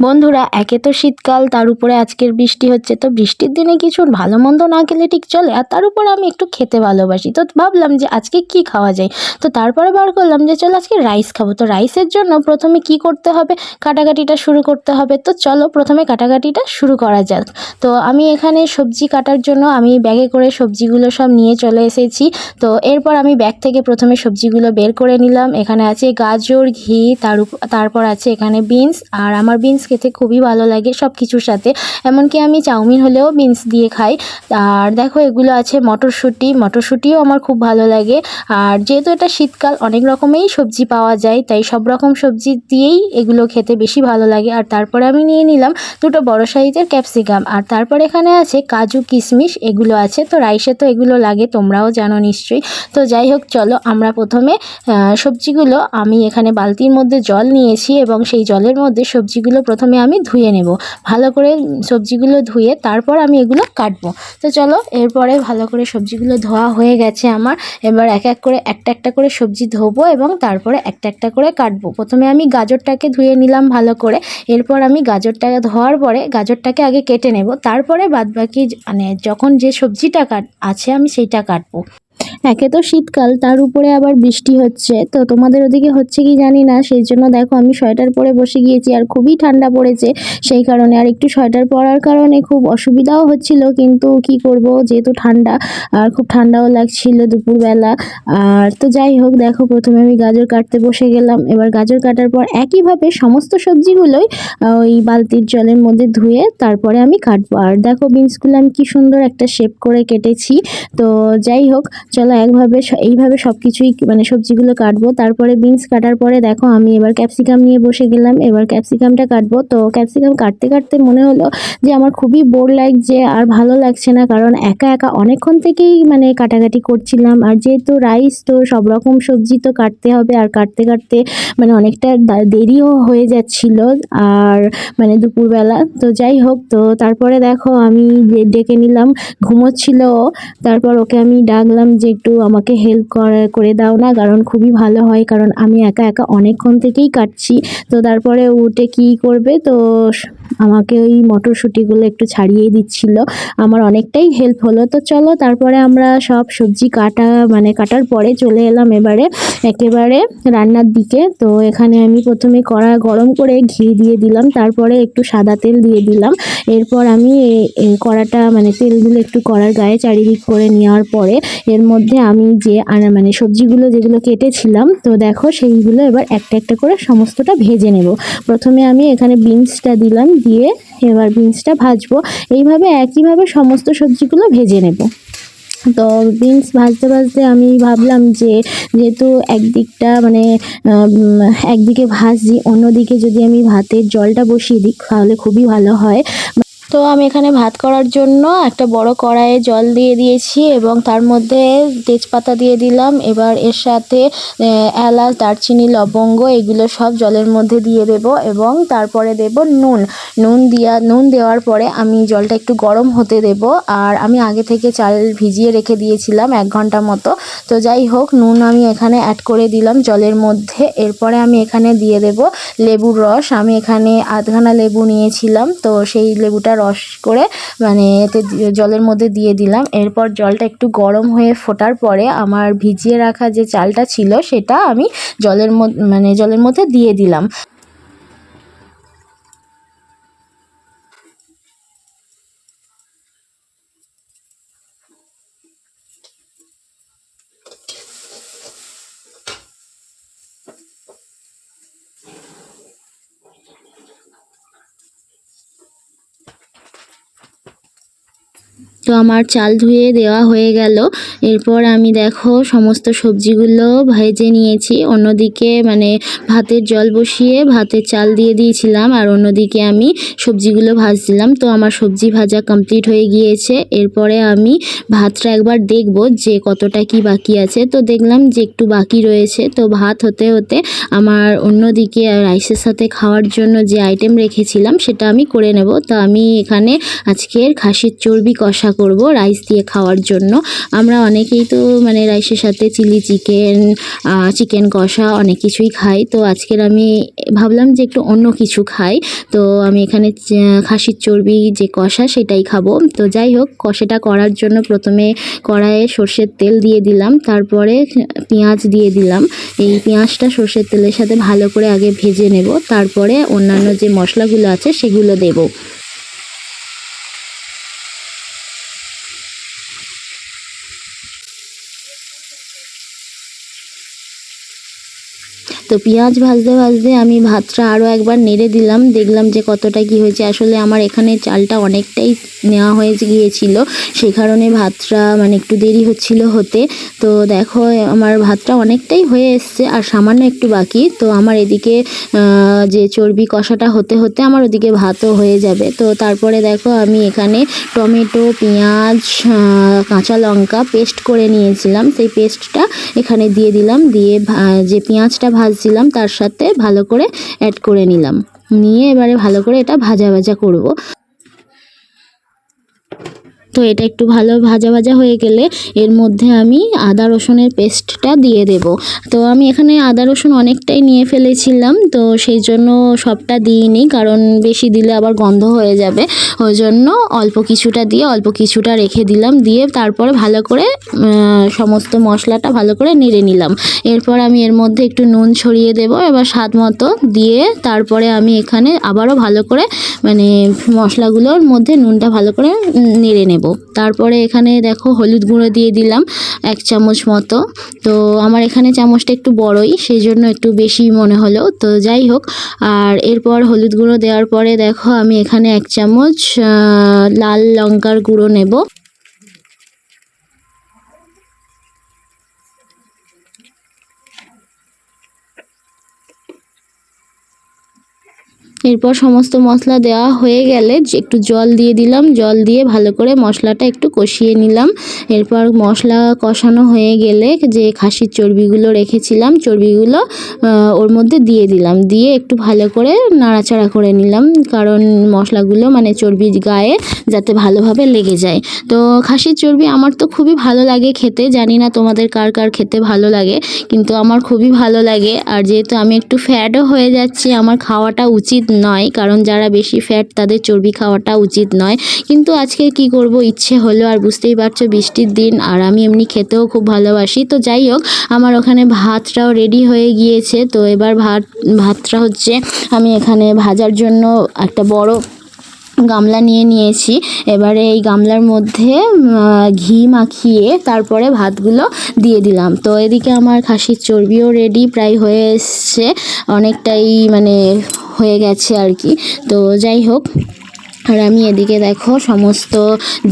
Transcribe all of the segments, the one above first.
বন্ধুরা, একে তো শীতকাল, তার উপরে আজকের বৃষ্টি হচ্ছে, তো বৃষ্টির দিনে কিছু ভালো মন্দ না খেলে ঠিক চলে। আর তার উপর আমি একটু খেতে ভালোবাসি। তো ভাবলাম যে আজকে কি খাওয়া যায়? তো তারপরে বার করলাম যে চলো আজকে রাইস খাব। তো রাইসের জন্য প্রথমে কি করতে হবে? কাটাকাটিটা শুরু করতে হবে। তো চলো প্রথমে কাটাকাটিটা শুরু করা যাক। তো আমি এখানে সবজি কাটার জন্য আমি ব্যাগে করে সবজিগুলো সব নিয়ে চলে এসেছি। তো এরপর আমি ব্যাগ থেকে প্রথমে সবজিগুলো বের করে নিলাম। এখানে আছে গাজর, ঘি, তার তারপর আছে এখানে বিনস আর আমার বিনস খেতে খুবই ভালো লাগে সব কিছুর সাথে। এমনকি আমি চাউমিন হলেও বিনস দিয়ে খাই। আর দেখো, এগুলো আছে মটরশুঁটি। মটরশুঁটিও আমার খুব ভালো লাগে। আর যেহেতু এটা শীতকাল, অনেক রকমেরই সবজি পাওয়া যায়, তাই সব রকম সবজি দিয়েই এগুলো খেতে বেশি ভালো লাগে। আর তারপরে আমি নিয়ে নিলাম দুটো বড় সাইজের ক্যাপসিকাম আর তারপর এখানে আছে কাজু কিশমিশ, এগুলো আছে। তো রাইসে তো এগুলো লাগে, তোমরাও জানো নিশ্চয়ই। তো যাই হোক, চলো আমরা প্রথমে সবজিগুলো আমি এখানে বালতির মধ্যে জল নিয়েছি এবং সেই জলের মধ্যে সবজিগুলো প্রথমে আমি ধুয়ে নেব। ভালো করে সবজিগুলো ধুয়ে তারপর আমি এগুলো কাটবো। তো চলো, এরপরে ভালো করে সবজিগুলো ধোয়া হয়ে গেছে আমার। এবার এক এক করে একটা একটা করে সবজি ধোবো এবং তারপরে একটা একটা করে কাটবো। প্রথমে আমি গাজরটাকে ধুয়ে নিলাম ভালো করে। এরপর আমি গাজরটাকে ধোয়ার পরে গাজরটাকে আগে কেটে নেব। তারপরে বাদবাকি মানে যখন যে সবজিটা কাট, আছে আমি সেইটা কাটবো। একে তো শীতকাল, তার উপরে আবার বৃষ্টি হচ্ছে। তো তোমাদের ওদিকে হচ্ছে কি জানি না, সেই জন্য দেখো আমি সোয়েটার পরে বসে গিয়েছি আর খুবই ঠান্ডা পড়েছে সেই কারণে। আর একটু সোয়েটার পরার কারণে খুব অসুবিধাও হচ্ছিল, কিন্তু কি করব, যেহেতু ঠান্ডা আর খুব ঠান্ডাও লাগছিল দুপুরবেলা। আর তো যাই হোক, দেখো প্রথমে আমি গাজর কাটতে বসে গেলাম। এবার গাজর কাটার পর একইভাবে সমস্ত সবজিগুলোই ওই বালতির জলের মধ্যে ধুয়ে তারপরে আমি কাটবো। আর দেখো বিনসগুলো আমি কি সুন্দর একটা শেপ করে কেটেছি। তো যাই হোক, চলো একভাবে এইভাবে সব কিছুই মানে সবজিগুলো কাটবো। তারপরে বিনস কাটার পরে দেখো, আমি এবার ক্যাপসিকাম নিয়ে বসে গেলাম। এবার ক্যাপসিকামটা কাটবো। তো ক্যাপসিকাম কাটতে কাটতে মনে হলো যে, আমার খুবই বোর লাগছে আর ভালো লাগছে না। কারণ একা একা অনেকক্ষণ থেকেই মানে কাটাকাটি করছিলাম। আর যেহেতু রাইস, তো সব রকম সবজি তো কাটতে হবে। আর কাটতে কাটতে মানে অনেকটা দেরিও হয়ে যাচ্ছিল। আর মানে দুপুরবেলা। তো যাই হোক, তো তারপরে দেখো, আমি ডেকে নিলাম। ঘুমোচ্ছিল তারপর ওকে আমি ডাকলাম যে একটু আমাকে হেল্প করে দাও না, কারণ খুবই ভালো হয়, কারণ আমি একা একা অনেকক্ষণ থেকেই কাটছি। তো তারপরে উঠে কি করবে? তো আমাকে ওই মটরশুঁটিগুলো একটু ছাড়িয়ে দিচ্ছিল। আমার অনেকটাই হেল্প হলো। তো চলো, তারপরে আমরা সব সবজি কাটা মানে কাটার পরে চলে এলাম এবারে একেবারে রান্নার দিকে। তো এখানে আমি প্রথমে কড়া গরম করে ঘি দিয়ে দিলাম, তারপরে একটু সাদা তেল দিয়ে দিলাম। এরপর আমি কড়াটা মানে তেলগুলো একটু কড়ার গায়ে চারিদিক করে নেওয়ার পরে এর মধ্যে আমি যে মানে সবজিগুলো যেগুলো কেটেছিলাম, তো দেখো সেইগুলো এবার একটা একটা করে সমস্তটা ভেজে নেব। প্রথমে আমি এখানে বিনসটা দিলাম দিয়ে এবার বিনসটা ভাজবো। এইভাবে একইভাবে সমস্ত সবজিগুলো ভেজে নেব। তো বিনস ভাজতে ভাজতে আমি ভাবলাম যে, যেহেতু একদিকটা মানে একদিকে ভাজি, অন্যদিকে যদি আমি ভাতের জলটা বসিয়ে দিই, তাহলে খুবই ভালো হয়। তো আমি এখানে ভাত করার জন্য একটা বড় কড়াইয়ে জল দিয়ে দিয়েছি এবং তার মধ্যে তেজপাতা দিয়ে দিলাম। এবার এর সাথে এলাচ, দারচিনি, লবঙ্গ এগুলো সব জলের মধ্যে দিয়ে দেব এবং তারপরে দেব নুন। নুন দিয়া, নুন দেওয়ার পরে আমি জলটা একটু গরম হতে দেব আর আমি আগে থেকে চাল ভিজিয়ে রেখে দিয়েছিলাম এক ঘণ্টা মতো। তো যাই হোক, নুন আমি এখানে অ্যাড করে দিলাম জলের মধ্যে। এরপরে আমি এখানে দিয়ে দেব লেবুর রস। আমি এখানে আধখানা লেবু নিয়েছিলাম। তো সেই লেবুটা রস করে মানে এতে জলের মধ্যে দিয়ে দিলাম। এরপর জলটা একটু গরম হয়ে ফোটার পরে আমার ভিজিয়ে রাখা যে চালটা ছিল, সেটা আমি জলের মানে জলের মধ্যে দিয়ে দিলাম। তো আমার চাল ধুয়ে দেওয়া হয়ে গেল। এরপর আমি দেখো সমস্ত সবজিগুলো ভেজে নিয়েছি। অন্যদিকে মানে ভাতের জল বসিয়ে ভাতের চাল দিয়ে দিয়েছিলাম আর অন্যদিকে আমি সবজিগুলো ভাজছিলাম। তো আমার সবজি ভাজা কমপ্লিট হয়ে গিয়েছে। এরপরে আমি ভাতটা একবার দেখব যে কতটা কি বাকি আছে। তো দেখলাম যে একটু বাকি রয়েছে। তো ভাত হতে হতে আমার অন্যদিকে রাইসের সাথে খাওয়ার জন্য যে আইটেম রেখেছিলাম সেটা আমি করে নেব। তো আমি এখানে আজকের খাসির চর্বি কষা করব রাইস দিয়ে খাওয়ার জন্য। আমরা অনেকেই তো মানে রাইসের সাথে চিলি চিকেন চিকেন কষা অনেক কিছুই খাই। তো আজকের আমি ভাবলাম যে একটু অন্য কিছু খাই। তো আমি এখানে খাসির চর্বি যে কষা সেটাই খাব। তো যাই হোক, কষাটা করার জন্য প্রথমে কড়াইয়ে সর্ষের তেল দিয়ে দিলাম। তারপরে পেঁয়াজ দিয়ে দিলাম। এই পেঁয়াজটা সর্ষের তেলের সাথে ভালো করে আগে ভেজে নেব। তারপরে অন্যান্য যে মশলাগুলো আছে সেগুলো দেবো। তো পেঁয়াজ ভাজতে ভাজতে আমি ভাতটা আরও একবার নেড়ে দিলাম। দেখলাম যে কতটা কি হয়েছে। আসলে আমার এখানে চালটা অনেকটাই নেওয়া হয়ে গিয়েছিল। সেই কারণে ভাতটা মানে একটু দেরি হচ্ছিল হতে। তো দেখো, আমার ভাতটা অনেকটাই হয়ে এসছে আর সামান্য একটু বাকি। তো আমার এদিকে যে চর্বি কষাটা হতে হতে আমার ওদিকে ভাতও হয়ে যাবে। তো তারপরে দেখো, আমি এখানে টমেটো, পেঁয়াজ কাঁচা লঙ্কা পেস্ট করে নিয়েছিলাম। সেই পেস্টটা এখানে দিয়ে দিলাম। দিয়ে যে পেঁয়াজটা ভাজছিলাম তার সাথে ভালো করে অ্যাড করে নিলাম। নিয়ে এবারে ভালো করে এটা ভাজা ভাজা করব। তো এটা একটু ভালো ভাজা ভাজা হয়ে গেলে এর মধ্যে আমি আদা রসুনের পেস্টটা দিয়ে দেব। তো আমি এখানে আদা রসুন অনেকটাই নিয়ে ফেলেছিলাম, তো সেই জন্য সবটা দিইনি, কারণ বেশি দিলে আবার গন্ধ হয়ে যাবে। ওই জন্য অল্প কিছুটা দিয়ে অল্প কিছুটা রেখে দিলাম, দিয়ে তারপরে ভালো করে সমস্ত মশলাটা ভালো করে নেড়ে নিলাম। এরপর আমি এর মধ্যে একটু নুন ছড়িয়ে দেব, এবার স্বাদ মতো দিয়ে তারপরে আমি এখানে আবারও ভালো করে মানে মশলাগুলোর মধ্যে নুনটা ভালো করে নেড়ে নেব। তারপরে এখানে দেখো হলুদ গুঁড়ো দিয়ে দিলাম এক চামচ মতো। তো আমার এখানে চামচটা একটু বড়ই সেই জন্য একটু বেশি মনে হলো। তো যাই হোক, আর এরপর হলুদ গুঁড়ো দেওয়ার পরে দেখো আমি এখানে এক চামচ লাল লঙ্কার গুঁড়ো নেব। এরপর সমস্ত মশলা দেওয়া হয়ে গেলে একটু জল দিয়ে দিলাম, জল দিয়ে ভালো করে মশলাটা একটু কষিয়ে নিলাম। এরপর মশলা কষানো হয়ে গেলে যে খাসির চর্বিগুলো রেখেছিলাম, চর্বিগুলো ওর মধ্যে দিয়ে দিলাম। দিয়ে একটু ভালো করে নাড়াচাড়া করে নিলাম, কারণ মশলাগুলো মানে চর্বির গায়ে যাতে ভালোভাবে লেগে যায়। তো খাসির চর্বি আমার তো খুবই ভালো লাগে খেতে, জানি না তোমাদের কার কার খেতে ভালো লাগে, কিন্তু আমার খুবই ভালো লাগে। আর যেহেতু আমি একটু ফ্যাটও হয়ে যাচ্ছি, আমার খাওয়াটা উচিত নয়, কারণ যারা বেশি ফ্যাট তাদের চর্বি খাওয়াটা উচিত নয়। কিন্তু আজকে কি করব? ইচ্ছে হলো, আর বুঝতেই পারছ, বৃষ্টির দিন, আর আমি এমনি খেতেও খুব ভালোবাসি। তো যাই হোক, আমার ওখানে ভাতটাও রেডি হয়ে গিয়েছে। তো এবার ভাত, ভাতটা হচ্ছে, আমি এখানে ভাজার জন্য একটা বড় গামলা নিয়ে নিয়েছি। এবারে এই গামলার মধ্যে ঘি মাখিয়ে তারপরে ভাতগুলো দিয়ে দিলাম। তো এদিকে আমার খাসির চর্বিও রেডি প্রায় হয়ে এসছে। অনেকটাই মানে হয়ে গেছে আর কি। তো যাই হোক আর আমি এদিকে দেখো সমস্ত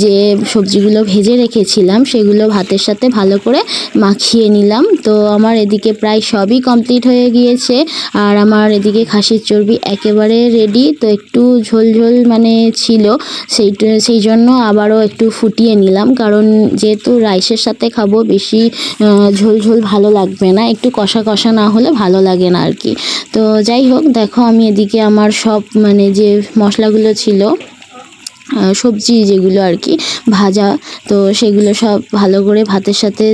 যে সবজিগুলো ভেজে রেখেছিলাম, সেগুলো ভাতের সাথে ভালো করে মাখিয়ে নিলাম। তো আমার এদিকে প্রায় সবই কমপ্লিট হয়ে গিয়েছে। আর আমার এদিকে খাসির চর্বি একেবারে রেডি তো একটু ঝোল ঝোল মানে ছিল। সেই সেই জন্য আবারও একটু ফুটিয়ে নিলাম। কারণ যেহেতু রাইসের সাথে খাব, বেশি ঝোল ঝোল ভালো লাগবে না। একটু কষা কষা না হলে ভালো লাগে না আর কি। তো যাই হোক, দেখো আমি এদিকে আমার সব মানে যে মশলাগুলো ছিল সবজি যেগুলো আর কি ভাজা তো সেগুলো সব ভালো করে ভাতের সাথে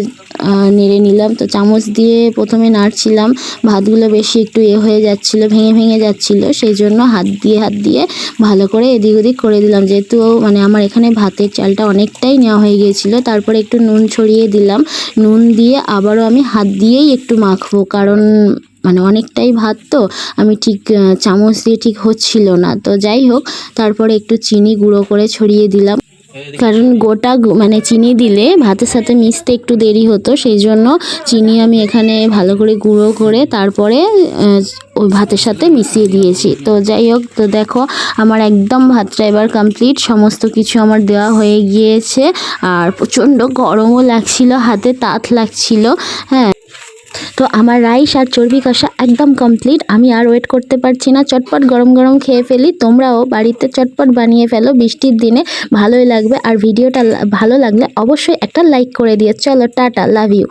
নেড়ে নিলাম। তো চামচ দিয়ে প্রথমে নাড়ছিলাম। ভাতগুলো বেশি একটু এ হয়ে যাচ্ছিল, ভেঙে ভেঙে যাচ্ছিল। সেই জন্য হাত দিয়ে হাত দিয়ে ভালো করে এদিক ওদিক করে দিলাম। যেহেতু মানে আমার এখানে ভাতের চালটা অনেকটাই নেওয়া হয়ে গিয়েছিল, তারপরে একটু নুন ছড়িয়ে দিলাম। নুন দিয়ে আবারও আমি হাত দিয়েই একটু মাখবো, কারণ মানে অনেকটাই ভাত তো, আমি ঠিক চামচ দিয়ে ঠিক হচ্ছিল না। তো যাই হোক, তারপরে একটু চিনি গুঁড়ো করে ছড়িয়ে দিলাম। কারণ গোটা মানে চিনি দিলে ভাতের সাথে মিশতে একটু দেরি হতো, সেই জন্য চিনি আমি এখানে ভালো করে গুঁড়ো করে তারপরে ওই ভাতের সাথে মিশিয়ে দিয়েছি। তো যাই হোক, তো দেখো আমার একদম ভাতটা এবার কমপ্লিট সমস্ত কিছু আমার দেওয়া হয়ে গিয়েছে। আর প্রচণ্ড গরমও লাগছিল, হাতে তাত লাগছিল। হ্যাঁ। তো আমার রাইস আর চর্বি কষা একদম কমপ্লিট আমি আর ওয়েট করতে পারছি না। চটপট গরম গরম খেয়ে ফেলি। তোমরাও বাড়িতে চটপট বানিয়ে ফেলো। বৃষ্টির দিনে ভালোই লাগবে। আর ভিডিওটা ভালো লাগলে অবশ্যই একটা লাইক করে দিও। চলো, টাটা লাভ ইউ